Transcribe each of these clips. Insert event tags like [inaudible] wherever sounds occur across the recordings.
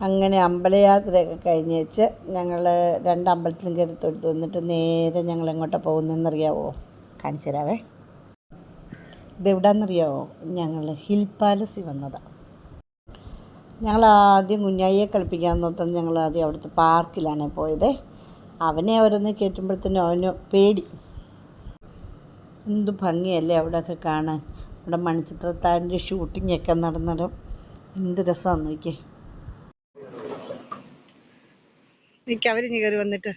അങ്ങനെ അമ്പലയാത്രയൊക്കെ കഴിഞ്ഞ് വെച്ച് ഞങ്ങൾ രണ്ട് അമ്പലത്തിലും കയറി തൊഴുത്ത് വന്നിട്ട് നേരെ ഞങ്ങൾ എങ്ങോട്ടാണ് പോകുന്നതെന്നറിയാവോ? കാണിച്ചു തരാവേ. ഇതെവിടാന്നറിയാവോ ഞങ്ങൾ ഹിൽ പാലസിൽ വന്നതാണ് ഞങ്ങൾ ആദ്യം കുഞ്ഞായിയെ കളിപ്പിക്കാൻ നോക്കണം ഞങ്ങൾ ആദ്യം അവിടുത്തെ പാർക്കിലാണ് പോയത്. അവനെ അവരൊന്ന് കയറ്റുമ്പോഴത്തേനും അവന് പേടി. എന്ത് ഭംഗിയല്ലേ അവിടെയൊക്കെ കാണാൻ. ഇവിടെ മണിച്ചിത്രത്താഴിന്റെ ഷൂട്ടിങ്ങൊക്കെ നടന്നിടും എന്ത് രസമാണെന്ന് നോക്കിയേ. എനിക്ക് അവരിഞ്ഞ് കയറി വന്നിട്ട്.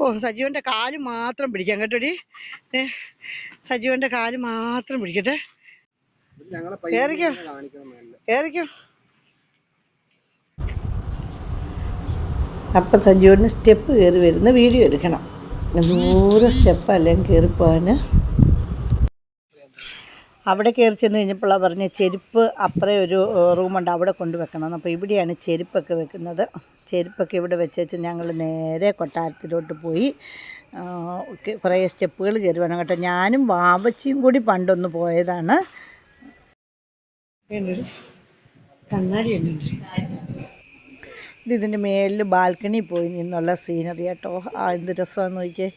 ഓ സജീവന്റെ കാൽ മാത്രം പിടിക്കാം കേട്ടോടി ഏ, സജീവന്റെ കാൽ മാത്രം പിടിക്കട്ടെ. കയറിക്കോ കയറിക്കോ അപ്പം സജീവന് സ്റ്റെപ്പ് കയറി വരുന്ന വീഡിയോ എടുക്കണം. ദൂരെ സ്റ്റെപ്പ് അല്ലെങ്കിൽ കയറിപ്പോവാൻ അവിടെ കയറി ചെന്ന് കഴിഞ്ഞപ്പോഴാണ് പറഞ്ഞ ചെരുപ്പ് അപ്പുറേ ഒരു റൂമുണ്ട് അവിടെ കൊണ്ടുവെക്കണം അപ്പോൾ ഇവിടെയാണ് ചെരുപ്പൊക്കെ വെക്കുന്നത്. ചെരുപ്പൊക്കെ ഇവിടെ വെച്ചേച്ച് ഞങ്ങൾ നേരെ കൊട്ടാരത്തിലോട്ട് പോയി. കുറേ സ്റ്റെപ്പുകൾ കയറി വേണം കേട്ടോ. ഞാനും വാവച്ചിയും കൂടി പണ്ടൊന്ന് പോയതാണ്. കണ്ണാടി ഇത് ഇതിന്റെ മേളിൽ ബാൽക്കണി പോയി നിന്നുള്ള സീനറി കേട്ടോ. ആ എന്ത് രസമാണെന്ന് നോക്കിയേ.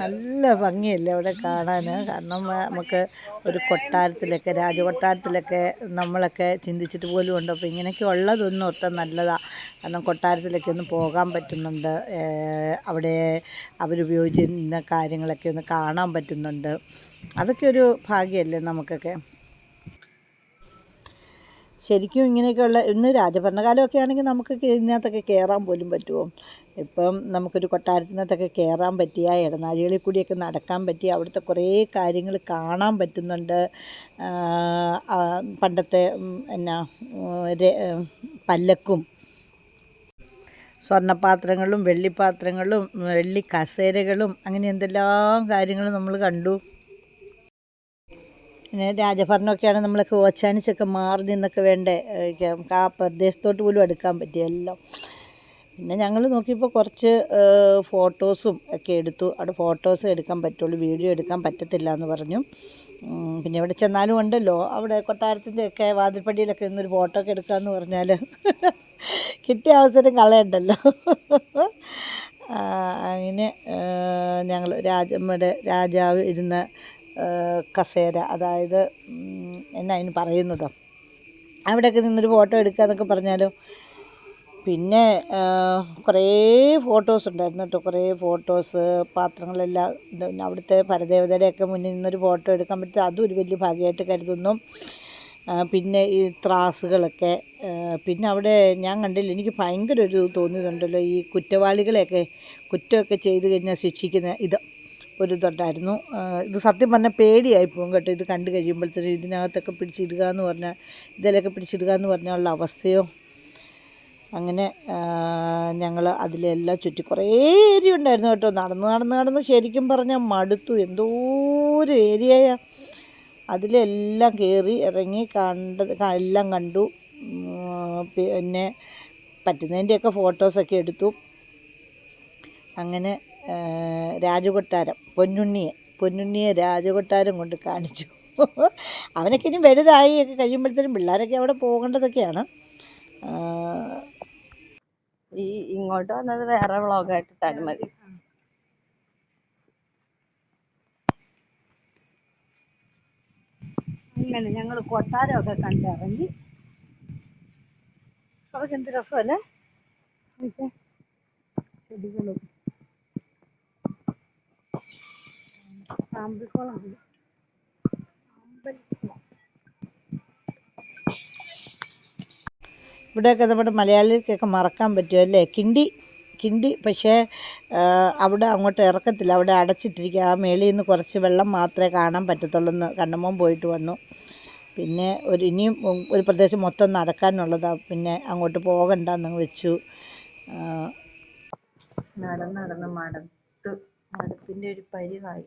നല്ല ഭംഗിയല്ലേ അവിടെ കാണാൻ കാരണം നമുക്ക് ഒരു കൊട്ടാരത്തിലൊക്കെ രാജകൊട്ടാരത്തിലൊക്കെ നമ്മളൊക്കെ ചിന്തിച്ചിട്ട് പോലും ഉണ്ട്. അപ്പോൾ ഇങ്ങനെയൊക്കെ ഉള്ളതൊന്നും ഒത്ത നല്ലതാണ് കാരണം കൊട്ടാരത്തിലൊക്കെ ഒന്ന് പോകാൻ പറ്റുന്നുണ്ട്. അവിടെ അവരുപയോഗിച്ചിരുന്ന കാര്യങ്ങളൊക്കെ ഒന്ന് കാണാൻ പറ്റുന്നുണ്ട്. അതൊക്കെ ഒരു ഭാഗ്യമല്ലേ നമുക്കൊക്കെ? ശരിക്കും ഇങ്ങനെയൊക്കെയുള്ള ഇന്ന് രാജഭരണകാലമൊക്കെ ആണെങ്കിൽ നമുക്ക് ഇതിനകത്തൊക്കെ കയറാൻ പോലും പറ്റുമോ? ഇപ്പം നമുക്കൊരു കൊട്ടാരത്തിനകത്തൊക്കെ കയറാൻ പറ്റിയ ഇടനാഴികളിൽ കൂടിയൊക്കെ നടക്കാൻ പറ്റിയ അവിടുത്തെ കുറേ കാര്യങ്ങൾ കാണാൻ പറ്റുന്നുണ്ട്. പണ്ടത്തെ എന്നാ പല്ലക്കും സ്വർണപാത്രങ്ങളും വെള്ളിപ്പാത്രങ്ങളും വെള്ളി കസേരകളും അങ്ങനെ എന്തെല്ലാം കാര്യങ്ങളും നമ്മൾ കണ്ടു. പിന്നെ രാജഭരണമൊക്കെയാണ് നമ്മളൊക്കെ ഓച്ചാനിച്ചൊക്കെ മാറി നിന്നൊക്കെ വേണ്ടേ ആ പ്രദേശത്തോട്ട് പോലും എടുക്കാൻ പറ്റിയല്ലോ പിന്നെ ഞങ്ങൾ നോക്കിയപ്പോൾ കുറച്ച് ഫോട്ടോസും ഒക്കെ എടുത്തു. അവിടെ ഫോട്ടോസ് എടുക്കാൻ പറ്റുള്ളൂ വീഡിയോ എടുക്കാൻ പറ്റത്തില്ല എന്ന് പറഞ്ഞു പിന്നെ ഇവിടെ ചെന്നാലും ഉണ്ടല്ലോ. അവിടെ കൊട്ടാരത്തിന്റെ ഒക്കെ വാതിൽപ്പടിയിലൊക്കെ ഇന്നൊരു ഫോട്ടോ ഒക്കെ എടുക്കാമെന്ന് പറഞ്ഞാൽ [laughs] കിട്ടിയ അവസരം കളയണ്ടല്ലോ. [laughs] അങ്ങനെ ഞങ്ങൾ രാജ നമ്മുടെ രാജാവ് ഇരുന്ന കസേര അതായത് എന്നാ അതിന് പറയുന്നത്? അവിടെയൊക്കെ നിന്നൊരു ഫോട്ടോ എടുക്കുക എന്നൊക്കെ പറഞ്ഞാലോ? പിന്നെ കുറേ ഫോട്ടോസ് ഉണ്ടായിരുന്നു കേട്ടോ. കുറേ ഫോട്ടോസ് പാത്രങ്ങളെല്ലാം അവിടുത്തെ പരദേവതയുടെയൊക്കെ മുന്നിൽ നിന്നൊരു ഫോട്ടോ എടുക്കാൻ പറ്റും. അതും ഒരു വലിയ ഭാഗ്യമായിട്ട് കരുതുന്നു. പിന്നെ ഈ ത്രാസുകളൊക്കെ പിന്നെ അവിടെ ഞാൻ കണ്ടില്ല എനിക്ക് ഭയങ്കര ഒരു തോന്നിയതുണ്ടല്ലോ ഈ കുറ്റവാളികളെയൊക്കെ കുറ്റമൊക്കെ ചെയ്തു കഴിഞ്ഞാൽ ശിക്ഷിക്കുന്ന ഇത്. ഒരു ഇതുണ്ടായിരുന്നു ഇത് സത്യം പറഞ്ഞാൽ പേടിയായി പോകും കേട്ടോ. ഇത് കണ്ടു കഴിയുമ്പോഴത്തേനും ഇതിനകത്തൊക്കെ പിടിച്ചിടുക എന്ന് പറഞ്ഞാൽ ഇതിലൊക്കെ പിടിച്ചിടുക എന്ന് പറഞ്ഞുള്ള അവസ്ഥയോ? അങ്ങനെ ഞങ്ങൾ അതിലെല്ലാം ചുറ്റി കുറേ ഏരിയ ഉണ്ടായിരുന്നു കേട്ടോ. നടന്ന് നടന്ന് നടന്ന് ശരിക്കും പറഞ്ഞാൽ മടുത്തു. എന്തോ ഒരു ഏരിയയാ. അതിലെല്ലാം കയറി ഇറങ്ങി കണ്ടത് എല്ലാം കണ്ടു. പിന്നെ പറ്റുന്നതിന്റെയൊക്കെ ഫോട്ടോസൊക്കെ എടുത്തു. അങ്ങനെ രാജകൊട്ടാരം പൊന്നുണ്ണിയെ. പൊന്നുണ്ണിയെ രാജകൊട്ടാരം കൊണ്ട് കാണിച്ചു. അവനൊക്കെ ഇനി വലുതായി ഒക്കെ കഴിയുമ്പോഴത്തേനും പിള്ളേരൊക്കെ അവിടെ പോകേണ്ടതൊക്കെയാണ്. ഈ ഇങ്ങോട്ട് വന്നത് വേറെ വ്ളോഗായിട്ട് ഇട്ടാലും മതി. അങ്ങനെ ഞങ്ങൾ കൊട്ടാരമൊക്കെ കണ്ടിറങ്ങി. അതൊക്കെ എന്ത് രസമല്ലേ? ചെടികളും. ആമ്പിക്കുളം ഉണ്ട്. ഇവിടെയൊക്കെ നമ്മുടെ മലയാളികൾക്കൊക്കെ മറക്കാൻ പറ്റുമോ അല്ലേ? കിണ്ടി കിണ്ടി പക്ഷേ അവിടെ അങ്ങോട്ട് ഇറക്കത്തില്ല. അവിടെ അടച്ചിട്ടിരിക്കുക. ആ മേളിൽ നിന്ന് കുറച്ച് വെള്ളം മാത്രമേ കാണാൻ പറ്റത്തുള്ളൂ എന്ന് കണ്ണമ്മോൻ പോയിട്ട് വന്നു. പിന്നെ ഒരു ഇനിയും ഒരു പ്രദേശം മൊത്തം നടക്കാനുള്ളതാണ് പിന്നെ അങ്ങോട്ട് പോകണ്ടെന്ന് വെച്ചു. ആ, നടന്ന് നടന്ന് മടത്ത് മടത്തിന്റെ ഒരു പരിവായി.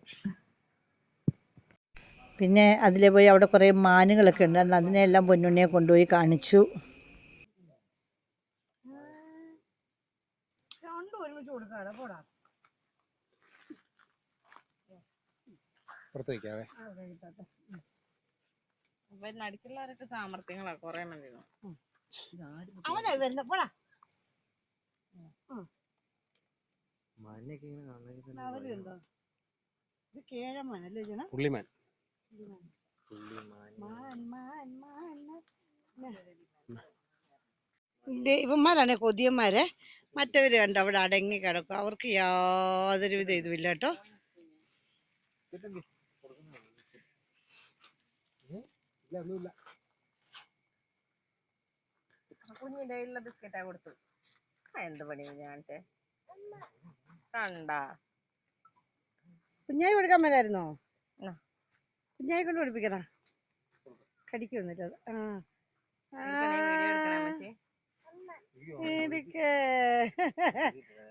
പിന്നെ അതിലെ പോയി അവിടെ കുറേ മാനുകളൊക്കെ ഉണ്ടായിരുന്നു അതിനെല്ലാം പൊന്നുണ്ണിയെ കൊണ്ടുപോയി കാണിച്ചു. നടുക്കുള്ളവരൊക്കെ സാമർത്ഥ്യങ്ങളാ കൊറേ മതി അവനാ വരുന്ന പോടാ. ഇങ്ങനെ പുള്ളിമാൻ. ഇവന്മാരാണ് കൊതിയന്മാരെ. മറ്റവര് കണ്ട അവിടെ അടങ്ങി കിടക്കും. അവർക്ക് യാതൊരുവിധ ഇതുമില്ല കേട്ടോ. കുഞ്ഞിന്റെ കയ്യിലുള്ള ബിസ്ക്കറ്റാ കൊടുത്തു. എന്ത് പണി കാണിച്ചേ കണ്ടാ. കുഞ്ഞായി കൊടുക്കാൻ മേലായിരുന്നോ. കുഞ്ഞായി കൊണ്ട് പഠിപ്പിക്കണ കടിക്കൊന്നുമില്ല. ആ.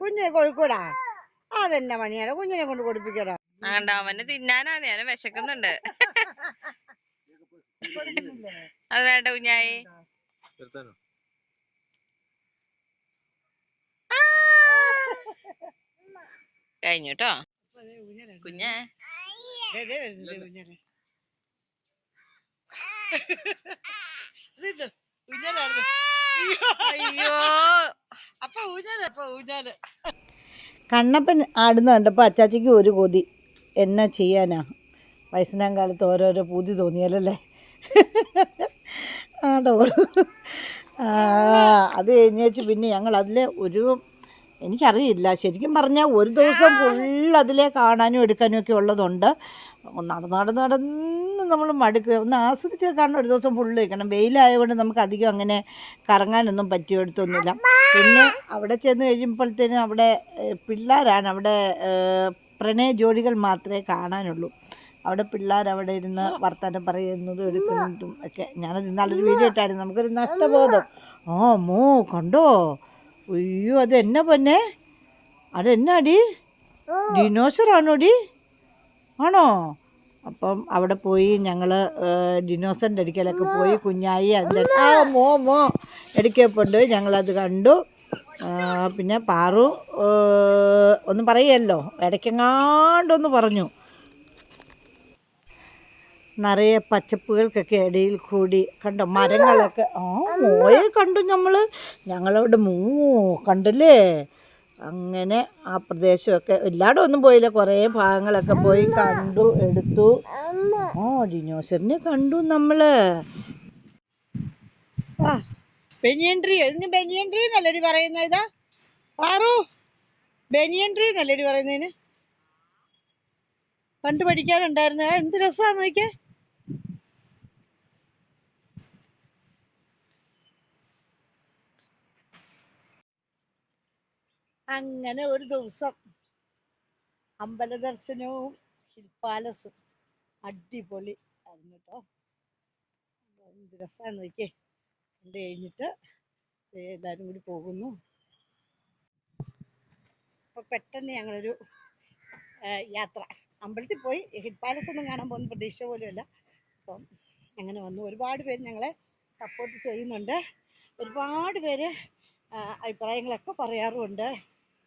കുഞ്ഞെ കൊടുക്കൂടാ. അതെന്നെ മണിയാണ് കുഞ്ഞിനെ കൊണ്ട് കൊടുപ്പിക്കടാ. ആ, തിന്നാനാണ് അവന് തിന്നാനാ ഞാൻ വിശക്കുന്നുണ്ട്. അത് വേണ്ട കുഞ്ഞായി. കഴിഞ്ഞു കേട്ടോ കുഞ്ഞേ. അയ്യോ. അപ്പൊ ഊഞ്ഞാൽ അപ്പൊ ഊഞ്ഞാൽ. കണ്ണപ്പൻ ആടുന്ന കണ്ടപ്പോൾ അച്ചാച്ചിക്ക് ഒരു കൊതി. എന്നാ ചെയ്യാനാ? വയസ്സിനാം കാലത്ത് ഓരോരോ പൂതി തോന്നിയാലല്ലേ? ആടോ. ആ അത് കഴിഞ്ഞേച്ച് പിന്നെ ഞങ്ങൾ അതിലെ ഒരു എനിക്കറിയില്ല. ശരിക്കും പറഞ്ഞാൽ ഒരു ദിവസം ഫുൾ അതിലെ കാണാനും എടുക്കാനും ഒക്കെ ഉള്ളതുണ്ട്. നടന്ന് നടന്ന് നടന്ന് നമ്മൾ മടുക്കുക ഒന്ന് ആസ്വദിച്ച് കാണണം ഒരു ദിവസം ഫുള്ള് നിൽക്കണം. വെയിലായതുകൊണ്ട് നമുക്ക് അധികം അങ്ങനെ കറങ്ങാനൊന്നും പറ്റിയെടുത്തൊന്നുമില്ല. പിന്നെ അവിടെ ചെന്ന് കഴിയുമ്പോഴത്തേനും അവിടെ പിള്ളേരാണ്. അവിടെ പ്രണയ ജോഡികൾ മാത്രമേ കാണാനുള്ളൂ. അവിടെ പിള്ളേർ അവിടെ ഇരുന്ന് വർത്തമാനം പറയുന്നതും എടുക്കുന്നതും ഒക്കെ. ഞാനത് ഇന്നാളൊരു വീഡിയോ ഇട്ടായിരുന്നു. നമുക്കൊരു നഷ്ടബോധം. ഓ മോ കണ്ടോ? അയ്യോ അത് എന്നാ പൊന്നെ? അതെന്നാടി? ഡിനോസറാണോടി? ആണോ? അപ്പം അവിടെ പോയി ഞങ്ങൾ ഡിനോസറിന്റെ അടുക്കലൊക്കെ പോയി കുഞ്ഞായി അതിന്റെ ആ മോ മോ എടുക്കപ്പോണ്ട് ഞങ്ങളത് കണ്ടു. പിന്നെ പാറു ഒന്ന് ഒന്നും പറയല്ലോ. ഇടയ്ക്കെങ്ങാണ്ടൊന്ന് പറഞ്ഞു. നിറയെ പച്ചപ്പുകൾക്കൊക്കെ ഇടയിൽ കൂടി കണ്ടോ? മരങ്ങളൊക്കെ. ആ മോയെ കണ്ടു നമ്മൾ ഞങ്ങളവിടെ മൂ കണ്ടല്ലേ? അങ്ങനെ ആ പ്രദേശമൊക്കെ. എല്ലായിടും ഒന്നും പോയില്ല. കുറേ ഭാഗങ്ങളൊക്കെ പോയി കണ്ടു എടുത്തു. ഓ ഡിനോസറിനെ കണ്ടു നമ്മൾ ആ ബനിയൻ പറയുന്നതിന്? പണ്ട് പഠിക്കാറുണ്ടായിരുന്ന എന്ത് രസമാണെന്ന് നോക്കിയേ. അങ്ങനെ ഒരു ദിവസം അമ്പല ദർശനവും അടിപൊളി ആയിരുന്നു കേട്ടോ എന്ത് രസമാണ് നോക്കിയേ. കണ്ട് കഴിഞ്ഞിട്ട് എല്ലാവരും കൂടി പോകുന്നു. അപ്പോൾ പെട്ടെന്ന് ഞങ്ങളൊരു യാത്ര. അമ്പലത്തിൽ പോയി ഹിൽ പാലസ് ഒന്നും കാണാൻ പോകുന്ന പ്രതീക്ഷ പോലുമല്ല. അപ്പം അങ്ങനെ വന്നു. ഒരുപാട് പേര് ഞങ്ങളെ സപ്പോർട്ട് ചെയ്യുന്നുണ്ട്. ഒരുപാട് പേര് അഭിപ്രായങ്ങളൊക്കെ പറയാറുമുണ്ട്.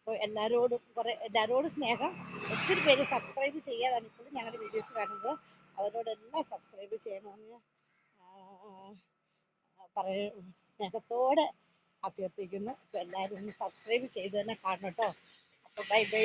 അപ്പോൾ എല്ലാവരോടും കുറേ എല്ലാവരോടും സ്നേഹം. ഒത്തിരി പേര് സബ്സ്ക്രൈബ് ചെയ്യാതാണ് ഇപ്പോഴും ഞങ്ങളുടെ വീഡിയോസ് കാണുന്നത്. അവരോടെല്ലാം സബ്സ്ക്രൈബ് ചെയ്യണമെന്ന് പറയ സ്നേഹത്തോടെ അഭ്യർത്ഥിക്കുന്നു. അപ്പോൾ എല്ലാവരും സബ്സ്ക്രൈബ് ചെയ്ത് തന്നെ കാണണം കേട്ടോ. അപ്പോൾ ബൈ ബൈ